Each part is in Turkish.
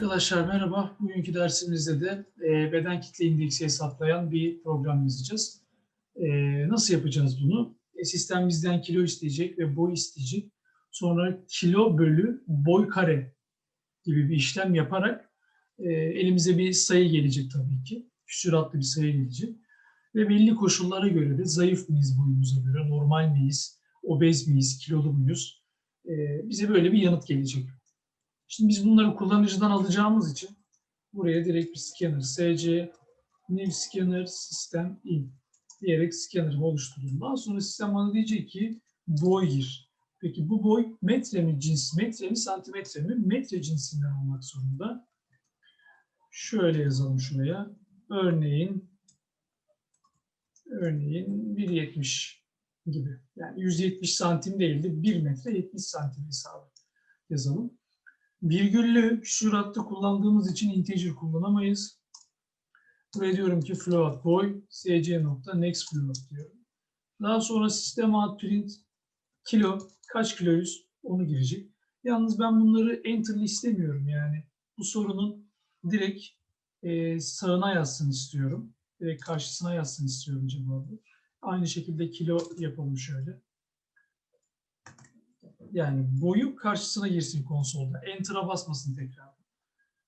Arkadaşlar merhaba. Bugünkü dersimizde de e, beden kitle indeksi hesaplayan bir program yazacağız. E, nasıl yapacağız bunu? E, sistem bizden kilo isteyecek ve boy isteyecek. Sonra kilo bölü boy kare gibi bir işlem yaparak e, elimize bir sayı gelecek tabii ki. Küsuratlı bir sayı gelecek. Ve belli koşullara göre de zayıf mıyız boyumuza göre, normal miyiz, obez miyiz, kilolu muyuz? E, bize böyle bir yanıt gelecek. Şimdi biz bunları kullanıcıdan alacağımız için buraya direkt bir scanner SC new scanner sistem in diyerek scanner'ımı oluşturdum. Daha sonra sistem bana diyecek ki boy gir. Peki bu boy metre mi cins, metre mi santimetre mi? Metre cinsinden olmak zorunda. Şöyle yazalım şuraya. Örneğin örneğin 1.70 gibi. Yani 170 santim değil de 1 metre 70 santim hesabı yazalım. Virgüllü küsuratlı kullandığımız için integer kullanamayız. Buraya diyorum ki float boy sc nokta next float diyorum. Daha sonra sistem out print kilo kaç kiloyuz onu girecek. Yalnız ben bunları enter'lı istemiyorum yani. Bu sorunun direkt e, sağına yazsın istiyorum. Direkt karşısına yazsın istiyorum cevabı. Aynı şekilde kilo yapalım şöyle. Yani boyu karşısına girsin konsolda. Enter'a basmasın tekrar.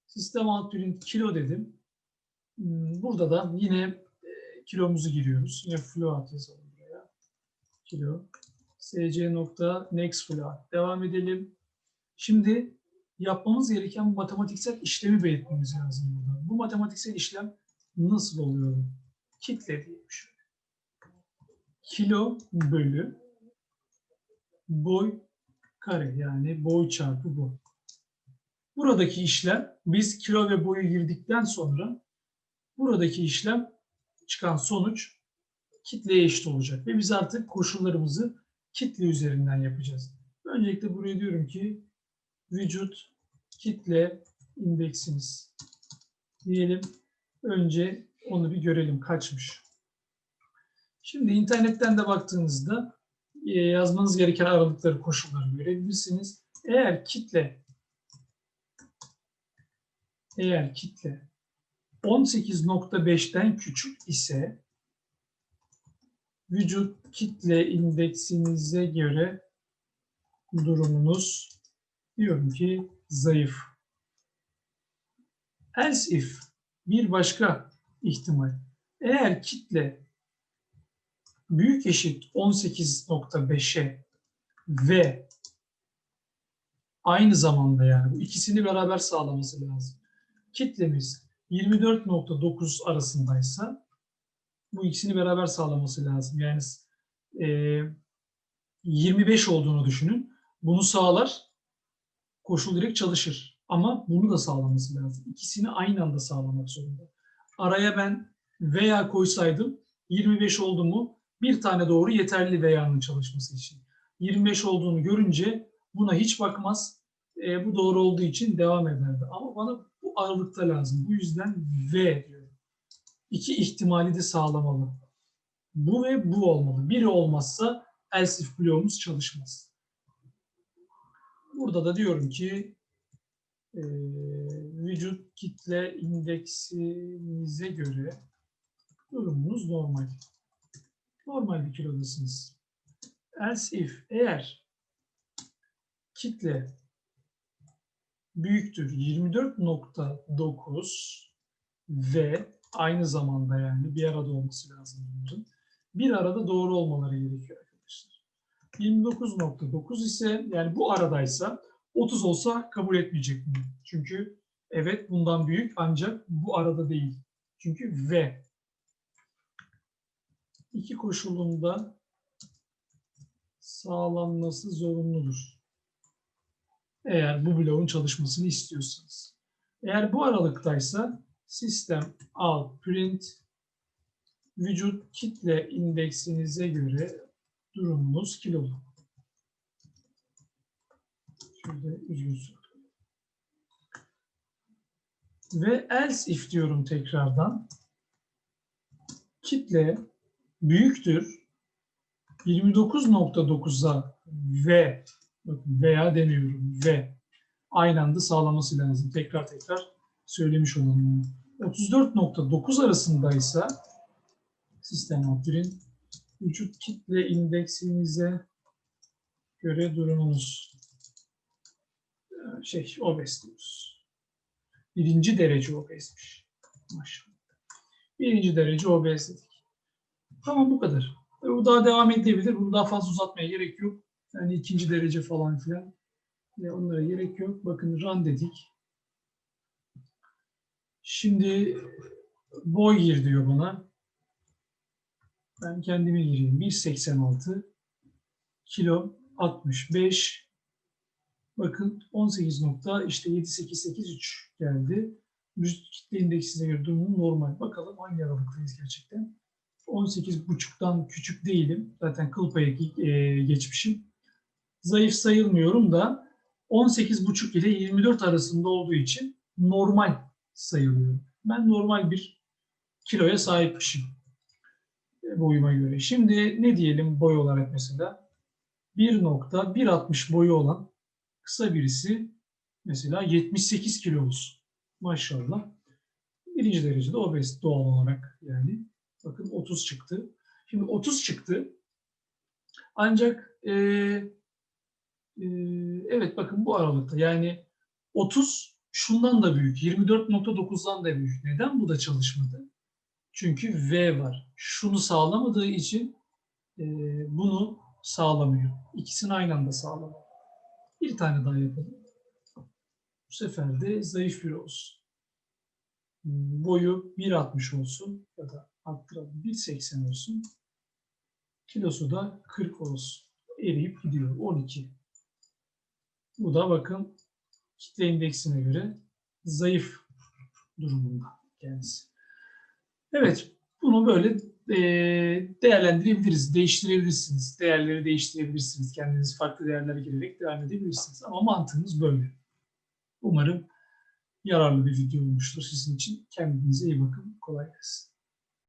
Sistem alt kilo dedim. Hmm, Burada da yine e, kilomuzu giriyoruz. Yine float yazalım buraya. Kilo. sc nokta next float. Devam edelim. Şimdi yapmamız gereken matematiksel işlemi belirtmemiz lazım burada. Bu matematiksel işlem nasıl oluyor? Kitle diyelim şöyle. Kilo bölü boy kare yani boy çarpı boy. Buradaki işlem biz kilo ve boyu girdikten sonra buradaki işlem çıkan sonuç kitleye eşit olacak ve biz artık koşullarımızı kitle üzerinden yapacağız. Öncelikle buraya diyorum ki vücut kitle indeksimiz diyelim. Önce onu bir görelim kaçmış. Şimdi internetten de baktığınızda yazmanız gereken aralıkları, koşulları görebilirsiniz. Eğer kitle eğer kitle 18.5'ten küçük ise vücut kitle indeksinize göre durumunuz diyorum ki zayıf. Else if bir başka ihtimal. Eğer kitle büyük eşit 18.5'e ve aynı zamanda yani bu ikisini beraber sağlaması lazım. Kitlemiz 24.9 arasındaysa bu ikisini beraber sağlaması lazım. Yani e, 25 olduğunu düşünün. Bunu sağlar, koşul direkt çalışır. Ama bunu da sağlaması lazım. İkisini aynı anda sağlamak zorunda. Araya ben veya koysaydım 25 oldu mu bir tane doğru yeterli veya'nın çalışması için. 25 olduğunu görünce buna hiç bakmaz. E, bu doğru olduğu için devam ederdi. Ama bana bu aralıkta lazım. Bu yüzden V diyorum. İki ihtimali de sağlamalı. Bu ve bu olmalı. Biri olmazsa else if bloğumuz çalışmaz. Burada da diyorum ki e, vücut kitle indeksinize göre durumunuz normal normal bir kilodasınız. Else if eğer kitle büyüktür 24.9 ve aynı zamanda yani bir arada olması lazım bunların. Bir arada doğru olmaları gerekiyor arkadaşlar. 29.9 ise yani bu aradaysa 30 olsa kabul etmeyecek bunu. Çünkü evet bundan büyük ancak bu arada değil. Çünkü V iki koşulunda sağlanması zorunludur. Eğer bu bloğun çalışmasını istiyorsanız. Eğer bu aralıktaysa sistem al print vücut kitle indeksinize göre durumunuz kilolu. Şurada üzgünsün. Ve else if diyorum tekrardan. Kitle büyüktür 29.9'a v veya demiyorum v aynı anda sağlaması lazım. Tekrar tekrar söylemiş olalım. 34.9 arasındaysa sistem aktörün vücut kitle indeksinize göre durumunuz Ee, şey obez. Birinci derece obezmiş. Maşallah. Birinci derece obez. Tamam bu kadar. E, Bu daha devam edebilir. Bunu daha fazla uzatmaya gerek yok. Yani ikinci derece falan filan. Ya onlara gerek yok. Bakın run dedik. Şimdi boy gir diyor bana. Ben kendime gireyim. 1.86 kilo 65 bakın 18 nokta işte 7883 geldi. Vücut kitle indeksine göre durumu normal. Bakalım hangi aralıktayız gerçekten. 18,5'tan küçük değilim. Zaten kıl payı e, geçmişim. Zayıf sayılmıyorum da 18,5 ile 24 arasında olduğu için normal sayılıyorum. Ben normal bir kiloya sahipmişim e, boyuma göre. Şimdi ne diyelim boy olarak mesela? 1.160 boyu olan kısa birisi mesela 78 kilo olsun. Maşallah. Birinci derecede obez doğal olarak yani. Bakın 30 çıktı. Şimdi 30 çıktı. Ancak e, e, evet bakın bu aralıkta yani 30 şundan da büyük. 24.9'dan da büyük. Neden bu da çalışmadı? Çünkü V var. Şunu sağlamadığı için e, bunu sağlamıyor. İkisini aynı anda sağlamıyor. Bir tane daha yapalım. Bu sefer de zayıf bir olsun. Boyu 1.60 olsun ya da arttıralım 1.80 olsun. Kilosu da 40 olsun. Eriyip gidiyor. 12. Bu da bakın kitle indeksine göre zayıf durumunda kendisi. Evet, bunu böyle e, değerlendirebiliriz, değiştirebilirsiniz. Değerleri değiştirebilirsiniz. Kendiniz farklı değerlere girerek devam edebilirsiniz. Ama mantığımız böyle. Umarım yararlı bir video olmuştur sizin için. Kendinize iyi bakın. Kolay gelsin.